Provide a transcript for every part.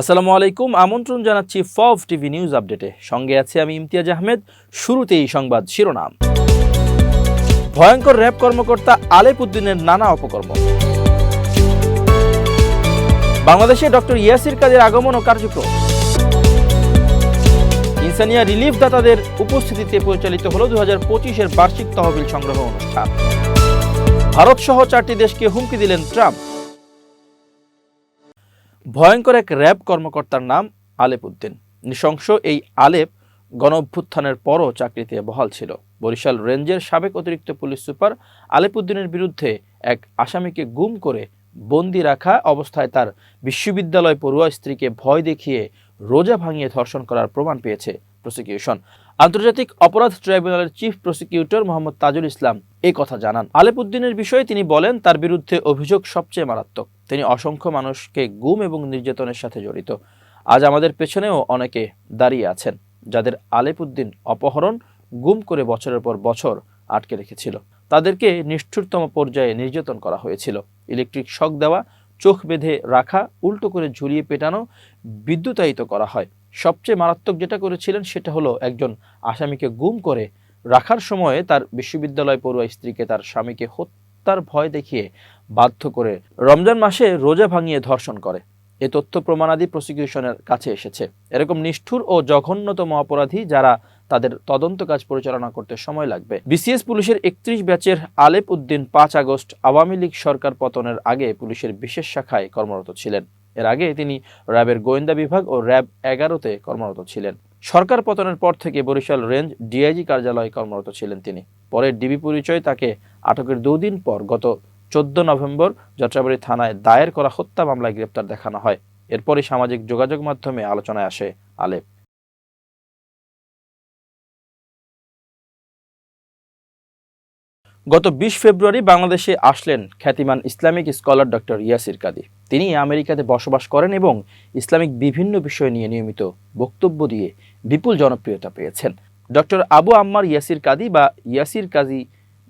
আসসালামু আলাইকুম, আমন্ত্রণ জানাচ্ছি ফভ টিভি নিউজ আপডেটে। সঙ্গে আছে আমি ইমতিয়াজ আহমেদ, শুরুতেই সংবাদ শিরোনাম। ভয়ঙ্কর র্যাব কর্মকর্তা আলেপ উদ্দিনের নানা অপকর্ম। বাংলাদেশে ডক্টর ইয়াসির কাদের আগমন ও কার্যক্রম। ইনসানিয়া রিলিফ দাতাদের উপস্থিতিতে পরিচালিত হল দু হাজার পঁচিশের বার্ষিক তহবিল সংগ্রহ অনুষ্ঠান। ভারত সহ চারটি দেশকে হুমকি দিলেন ট্রাম্প। ভয়ঙ্কর এক র্যাব কর্মকর্তার নাম আলেপ উদ্দিন। নৃশংস এই আলেপ গণ অভ্যুত্থানের পরও চাকরিতে বহাল ছিল। বরিশাল রেঞ্জের সাবেক অতিরিক্ত পুলিশ সুপার আলেপুদ্দিনের বিরুদ্ধে এক আসামিকে গুম করে বন্দি রাখা অবস্থায় তার বিশ্ববিদ্যালয় পড়ুয়া স্ত্রীকে ভয় দেখিয়ে রোজা ভাঙিয়ে ধর্ষণ করার প্রমাণ পেয়েছে প্রসিকিউশন আন্তর্জাতিক অপরাধ ট্রাইব্যুনালের চিফ প্রসিকিউটর মোহাম্মদ তাজুল ইসলাম এই কথা জানান। আলেপুদ্দিনের বিষয়ে তিনি বলেন, তার বিরুদ্ধে অভিযোগ সবচেয়ে মারাত্মক। তিনি অসংখ্য মানুষকে গুম এবং নির্যাতনের সাথে জড়িত। আজ আমাদের পেছনেও অনেকে দাঁড়িয়ে আছেন, যাদের আলেপুদ্দিন অপহরণ গুম করে বছরের পর বছর আটকে রেখেছিল। তাদেরকে নিষ্ঠুরতম পর্যায়ে নির্যাতন করা হয়েছিল। ইলেকট্রিক শক দেওয়া, চোখ বেঁধে রাখা, উল্টো করে ঝুলিয়ে পেটানো, বিদ্যুতায়িত করা হয়। সবচেয়ে মারাত্মক যেটা করেছিলেন সেটা হলো একজন আসামিকে গুম করে রাখার সময়ে তার বিশ্ববিদ্যালয় পড়ুয়া স্ত্রীকে তার স্বামীকে হত্যার ভয় দেখিয়ে বাধ্য করে রমজান মাসে রোজা ভাঙিয়ে ধর্ষণ করে। এ তথ্য প্রমাণাদি প্রসিকিউশনের কাছে এসেছে। এরকম নিষ্ঠুর ও জঘন্যতম অপরাধী যারা তাদের তদন্ত কাজ পরিচালনা করতে সময় লাগবে। বিসিএস পুলিশের একত্রিশ ব্যাচের আলেপ উদ্দিন পাঁচ আগস্ট আওয়ামী লীগ সরকার পতনের আগে পুলিশের বিশেষ শাখায় কর্মরত ছিলেন। এর আগে তিনি র্যাবের গোয়েন্দা বিভাগ ও র্যাব এগারোতে কর্মরত ছিলেন। সরকার পতনের পর থেকে বরিশাল রেঞ্জ ডিআইজি কার্যালয়ে কর্মরত ছিলেন তিনি। পরে ডিবি পরিচয় তাকে আটকের দুদিন পর গত চোদ্দ নভেম্বর যাত্রাবাড়ি থানায় দায়ের করা হত্যা মামলায় গ্রেপ্তার দেখানো হয়। এরপরই সামাজিক যোগাযোগ মাধ্যমে আলোচনায় আসে আলেপ। গত বিশ ফেব্রুয়ারি বাংলাদেশে আসলেন খ্যাতিমান Islamic scholar doctor Yasir Qadhi তিনি আমেরিকাতে বসবাস করেন এবং ইসলামিক বিভিন্ন বিষয় নিয়ে নিয়মিত বক্তব্য দিয়ে বিপুল জনপ্রিয়তা পেয়েছেন। ডক্টর আবু আম্মার ইয়াসির কাদি বা ইয়াসির কাজী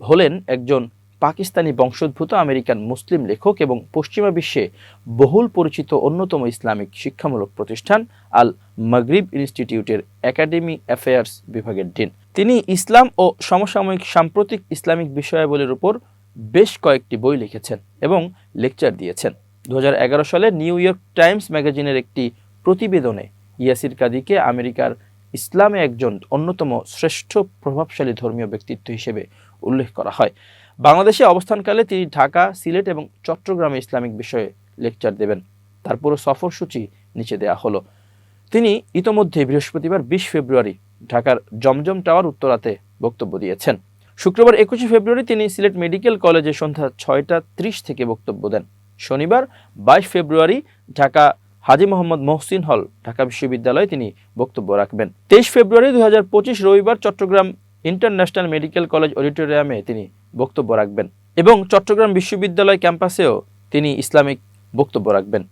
হলেন একজন পাকিস্তানি বংশোদ্ভূত আমেরিকান মুসলিম লেখক এবং পশ্চিমা বিশ্বে বহুল পরিচিত অন্যতম ইসলামিক শিক্ষামূলক প্রতিষ্ঠান আল মাগরিব ইনস্টিটিউটের একাডেমি অ্যাফেয়ার্স বিভাগের ডিন। তিনি ইসলাম ও সমসাময়িক সাম্প্রতিক ইসলামিক বিষয়াবলীর উপর বেশ কয়েকটি বই লিখেছেন এবং লেকচার দিয়েছেন। দু হাজার এগারো সালে নিউ ইয়র্ক টাইমস ম্যাগাজিনের একটি প্রতিবেদনে ইয়াসির কাদিকে আমেরিকার ইসলামে একজন অন্যতম শ্রেষ্ঠ প্রভাবশালী ধর্মীয় ব্যক্তিত্ব হিসেবে উল্লেখ করা হয়। বাংলাদেশে অবস্থানকালে তিনি ঢাকা, সিলেট এবং চট্টগ্রামে ইসলামিক বিষয়ে লেকচার দেবেন। তার পুরো সফরসূচি নিচে দেয়া হলো। তিনি ইতোমধ্যে বৃহস্পতিবার বিশ ফেব্রুয়ারি ঢাকার জমজম টাওয়ার উত্তরাতে বক্তব্য দিয়েছেন। শুক্রবার একুশে ফেব্রুয়ারি তিনি সিলেট মেডিকেল কলেজে সন্ধ্যা ছয়টা ত্রিশ থেকে বক্তব্য দেন। শনিবার বাইশ ফেব্রুয়ারি ঢাকা হাজি মোহাম্মদ মহসিন হল ঢাকা বিশ্ববিদ্যালয়ে তিনি বক্তব্য রাখবেন। তেইশ ফেব্রুয়ারি দু হাজার পঁচিশ রবিবার চট্টগ্রাম ইন্টারন্যাশনাল মেডিকেল কলেজ অডিটোরিয়ামে তিনি বক্তব্য রাখবেন এবং চট্টগ্রাম বিশ্ববিদ্যালয় ক্যাম্পাসেও তিনি ইসলামিক বক্তব্য রাখবেন।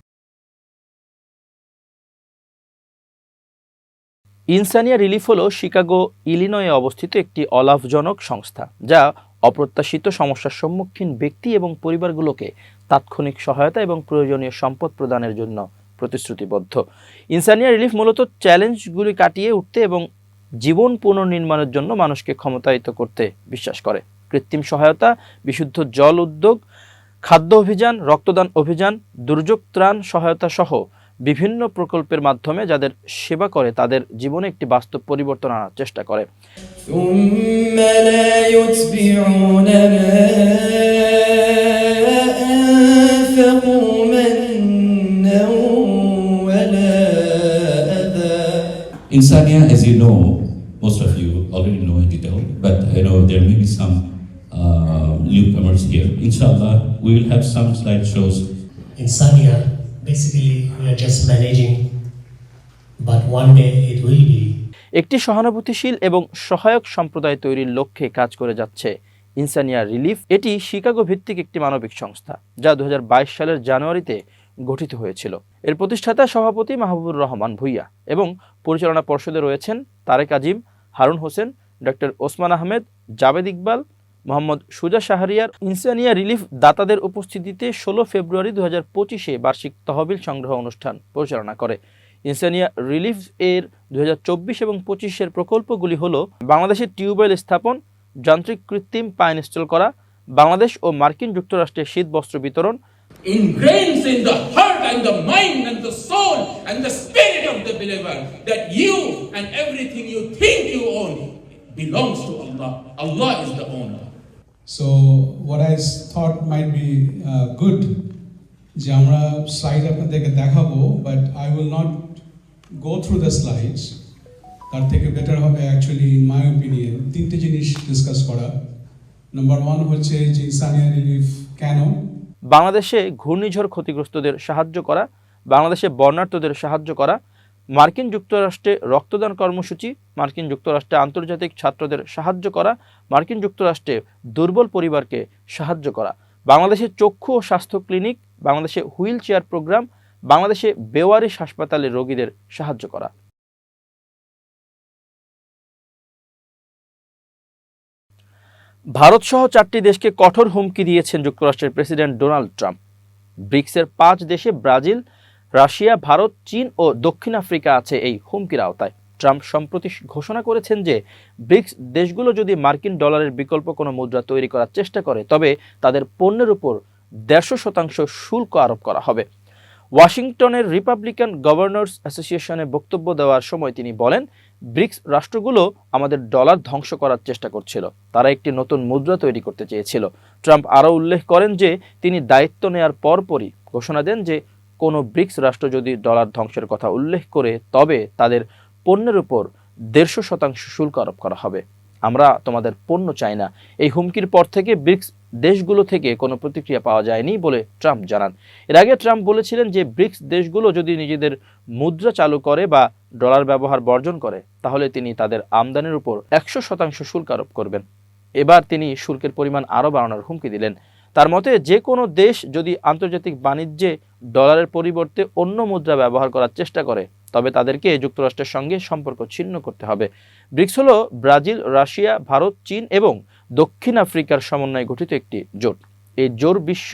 ইনসানিয়া রিলিফ হল শিকাগো, ইলিনয়ে অবস্থিত একটি অলাভজনক সংস্থা, যা অপ্রত্যাশিত সমস্যার সম্মুখীন ব্যক্তি এবং পরিবারগুলোকে তাৎক্ষণিক সহায়তা এবং প্রয়োজনীয় সম্পদ প্রদানের জন্য প্রতিশ্রুতিবদ্ধ। ইনসানিয়া রিলিফ মূলত চ্যালেঞ্জগুলি কাটিয়ে উঠতে এবং জীবন পুনর্নির্মাণের জন্য মানুষকে ক্ষমতায়িত করতে বিশ্বাস করে। কৃত্রিম সহায়তা, বিশুদ্ধ জল উদ্যোগ, খাদ্য অভিযান, রক্তদান অভিযান, দুর্যোগ ত্রাণ সহায়তা সহ বিভিন্ন প্রকল্পের মাধ্যমে যাদের সেবা করে তাদের জীবনে একটি বাস্তব পরিবর্তন আনার চেষ্টা করে Insania, as you know, most of you already know in detail, but you know there may be some uh, newcomers here. Inshallah, we will have some slideshows. Insania basically, we are just managing, but one day it will be. একটি সহানুভূতিশীল এবং সহায়ক সম্প্রদায় তৈরির লক্ষ্যে কাজ করে যাচ্ছে ইনসানিয়া রিলিফ। এটি শিকাগো ভিত্তিক একটি মানবিক সংস্থা যা দু হাজার বাইশ সালের জানুয়ারিতে গঠিত হয়েছিল। এর প্রতিষ্ঠাতা সভাপতি মাহবুবুর রহমান ভুইয়া এবং পরিচালনা পর্ষদে রয়েছেন তারেক আজিম হারুন হোসেন ডক্টর ওসমান আহমেদ জাবেদ ইকবাল মোহাম্মদ সুজা শাহরিয়ার ইনসানিয়া রিলিফ দাতাদের উপস্থিতিতে ষোলো ফেব্রুয়ারি দু হাজার পঁচিশে বার্ষিক তহবিল সংগ্রহ অনুষ্ঠান পরিচালনা করে ইনসানিয়া রিলিফ এর দুহাজার চব্বিশ এবং পঁচিশের প্রকল্পগুলি হল বাংলাদেশের টিউবওয়েল স্থাপন, যান্ত্রিক কৃত্রিম পাইন ইনস্টল করা, বাংলাদেশ ও মার্কিন যুক্তরাষ্ট্রে শীত বস্ত্র বিতরণ in the heart and the mind and the soul and the spirit of the believer that you and everything you think you own belongs to Allah. Allah is the owner. So what I s- thought might be uh, good যে আমরা slide আপনাদেরকে দেখাবো but I will not go through the slides তার থেকে better হবে actually in my opinion তিনটে জিনিস discuss করা। নাম্বার ওয়ান হচ্ছে যে ইনসানিয়া রিলিফ কেন? বাংলাদেশে ঘূর্ণিঝড় ক্ষতিগ্রস্তদের সাহায্য করা বাংলাদেশে বর্ণাঢ্যদের সাহায্য করা মার্কিন যুক্তরাষ্ট্রে রক্তদান কর্মসূচি, মার্কিন যুক্তরাষ্ট্রে আন্তর্জাতিক ছাত্রদের সাহায্য করা, মার্কিন যুক্তরাষ্ট্রে দুর্বল পরিবারকে সাহায্য করা। বাংলাদেশে চক্ষু ও স্বাস্থ্য ক্লিনিক, বাংলাদেশে হুইল চেয়ার প্রোগ্রাম, বাংলাদেশে বেওয়ারিশ হাসপাতালে রোগীদের সাহায্য করা। ভারতসহ চারটি দেশকে কঠোর হুমকি দিয়েছেন যুক্তরাষ্ট্রের প্রেসিডেন্ট ডোনাল্ড ট্রাম্প। ব্রিক্সের পাঁচ দেশে ব্রাজিল রাশিয়া, ভারত, চীন ও দক্ষিণ আফ্রিকা আছে এই হুমকির আওতায়। ট্রাম্প সম্প্রতি ঘোষণা করেছেন যে, ব্রিক্স দেশগুলো যদি মার্কিন ডলারের বিকল্প কোনো মুদ্রা তৈরি করার চেষ্টা করে, তবে তাদের পণ্যের উপর দেড়শো শতাংশ শুল্ক আরোপ করা হবে। ওয়াশিংটনের রিপাবলিকান গভর্নর্স অ্যাসোসিয়েশনে বক্তব্য দেওয়ার সময় তিনি বলেন, ব্রিক্স রাষ্ট্রগুলো আমাদের ডলার ধ্বংস করার চেষ্টা করছিল। তারা একটি নতুন মুদ্রা তৈরি করতে চেয়েছিল। ট্রাম্প আরও উল্লেখ করেন যে, তিনি দায়িত্ব নেয়ার পরপরই ঘোষণা দেন যে কোনো ব্রিক্স রাষ্ট্র যদি ডলার ধ্বংসের কথা উল্লেখ করে, তবে তাদের পণ্যের উপর দেড়শো শতাংশ শুল্ক আরোপ করা হবে। আমরা তোমাদের পণ্য চাই না। এই হুমকির পর থেকে ব্রিক্স দেশগুলো থেকে কোনো প্রতিক্রিয়া পাওয়া যায়নি বলে ট্রাম্প জানান। এর আগে ট্রাম্প বলেছিলেন যে ব্রিক্স দেশগুলো যদি নিজেদের মুদ্রা চালু করে বা ডলার ব্যবহার বর্জন করে, তাহলে তিনি তাদের আমদানির উপর একশো শতাংশ শুল্ক আরোপ করবেন। এবার তিনি শুল্কের পরিমাণ আরও বাড়ানোর হুমকি দিলেন। তার মতে যে কোনো দেশ যদি আন্তর্জাতিক বাণিজ্যে ডলারের পরিবর্তে অন্য মুদ্রা ব্যবহার করার চেষ্টা করে, তবে তাদেরকে যুক্তরাষ্ট্রের সঙ্গে সম্পর্ক ছিন্ন করতে হবে। ব্রিক্স হলো ব্রাজিল, রাশিয়া, ভারত, চীন এবং দক্ষিণ আফ্রিকার সমন্বয়ে গঠিত একটি জোট। এই জোর বিশ্ব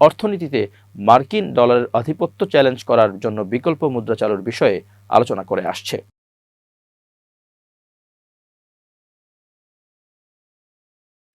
অর্থনীতিতে মার্কিন ডলারের আধিপত্য চ্যালেঞ্জ করার জন্য বিকল্প মুদ্রা চালুর বিষয়ে আলোচনা করে আসছে।